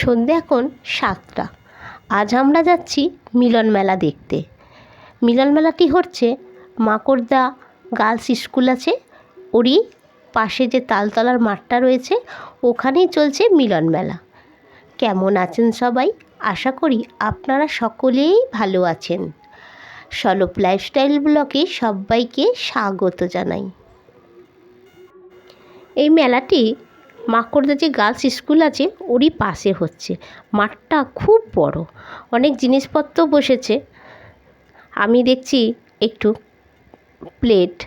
সন্ধে এখন সাতটা। আজ আমরা যাচ্ছি মিলন মেলা দেখতে। মিলন মেলাটি হচ্ছে মাকড়দা গার্লস স্কুল আছে। ওরই পাশে যে তালতলার মাঠটা রয়েছে, ওখানেই চলছে মিলন মেলা। কেমন আছেন সবাই? আশা করি আপনারা সকলেই ভালো আছেন। সলপ লাইফস্টাইল ব্লকে সবাইকে স্বাগত জানাই। এই মেলাটি মাকড়দা যে গার্লস স্কুল আছে, ওরই পাশে হচ্ছে। মাঠটা খুব বড়। অনেক জিনিসপত্র বসেছে। আমি দেখছি একটু প্লেট।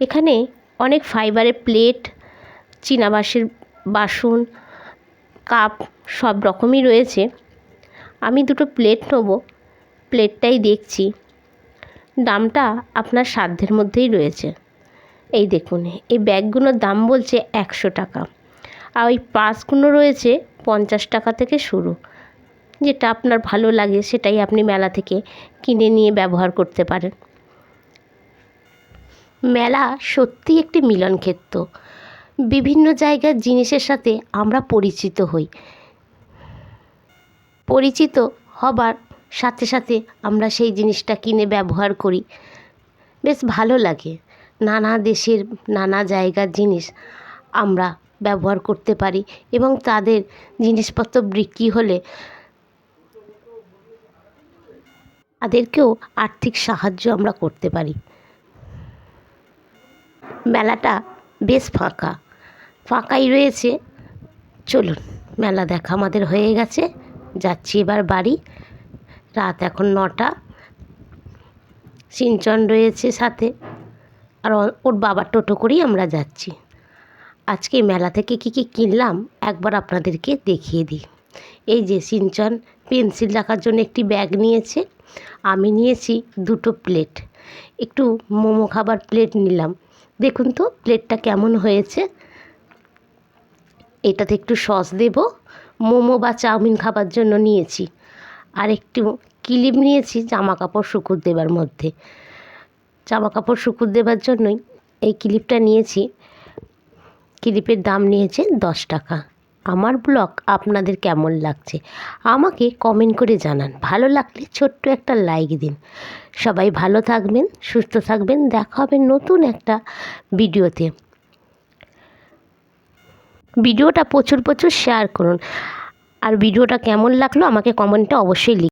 এখানে অনেক ফাইবারের প্লেট চীনা বাঁশের বাসন, কাপ সব রকমই রয়েছে। আমি দুটো প্লেট নেব। প্লেটটাই দেখছি। দামটা আপনার সাধ্যের মধ্যেই রয়েছে। এই দেখুন, এই ব্যাগগুলোর দাম বলছে একশো টাকা। আর ওই পার্সগুলো রয়েছে পঞ্চাশ টাকা থেকে শুরু। যেটা আপনার ভালো লাগে সেটাই আপনি মেলা থেকে কিনে নিয়ে ব্যবহার করতে পারেন। মেলা সত্যি একটি মিলন ক্ষেত্র বিভিন্ন জায়গার জিনিসের সাথে আমরা পরিচিত হই। পরিচিত হবার সাথে সাথে আমরা সেই জিনিসটা কিনে ব্যবহার করি। বেশ ভালো লাগে। নানা দেশের নানা জায়গার জিনিস আমরা ব্যবহার করতে পারি এবং তাদের জিনিসপত্র বিক্রি হলে তাদেরকেও আর্থিক সাহায্য আমরা করতে পারি। মেলাটা বেশ ফাঁকা। ফাঁকাই রয়েছে। চলুন, মেলা দেখা আমাদের হয়ে গেছে। যাচ্ছি এবার বাড়ি। রাত এখন নটা। সিনচন রয়েছে সাথে। আর ওর বাবার টোটো করেই আমরা যাচ্ছি। আজকে মেলা থেকে কী কী কিনলাম একবার আপনাদেরকে দেখিয়ে দিই। এই যে সিনচন, পেন্সিল রাখার জন্য একটি ব্যাগ নিয়েছে। আমি নিয়েছি দুটো প্লেট। একটু মোমো খাবার প্লেট নিলাম। দেখুন তো প্লেটটা কেমন হয়েছে। এটাতে একটু সস দেব। মোমো বা চাউমিন খাবার জন্য নিয়েছি। আর একটু ক্লিপ নিয়েছি জামা কাপড় শুকুর দেবার মধ্যে। জামা কাপড় শুকুর দেবার জন্যই এই ক্লিপটা নিয়েছি। ক্লিপের দাম নিয়েছে দশ টাকা। আমার ব্লগ আপনাদের কেমন লাগছে? আমাকে কমেন্ট করে জানান। ভালো লাগলে ছোট্ট একটা লাইক দিন। সবাই ভালো থাকবেন, সুস্থ থাকবেন। দেখা হবে নতুন একটা ভিডিওতে। ভিডিওটা প্রচুর প্রচুর শেয়ার করুন। আর ভিডিওটা কেমন লাগল আমাকে কমেন্টে অবশ্যই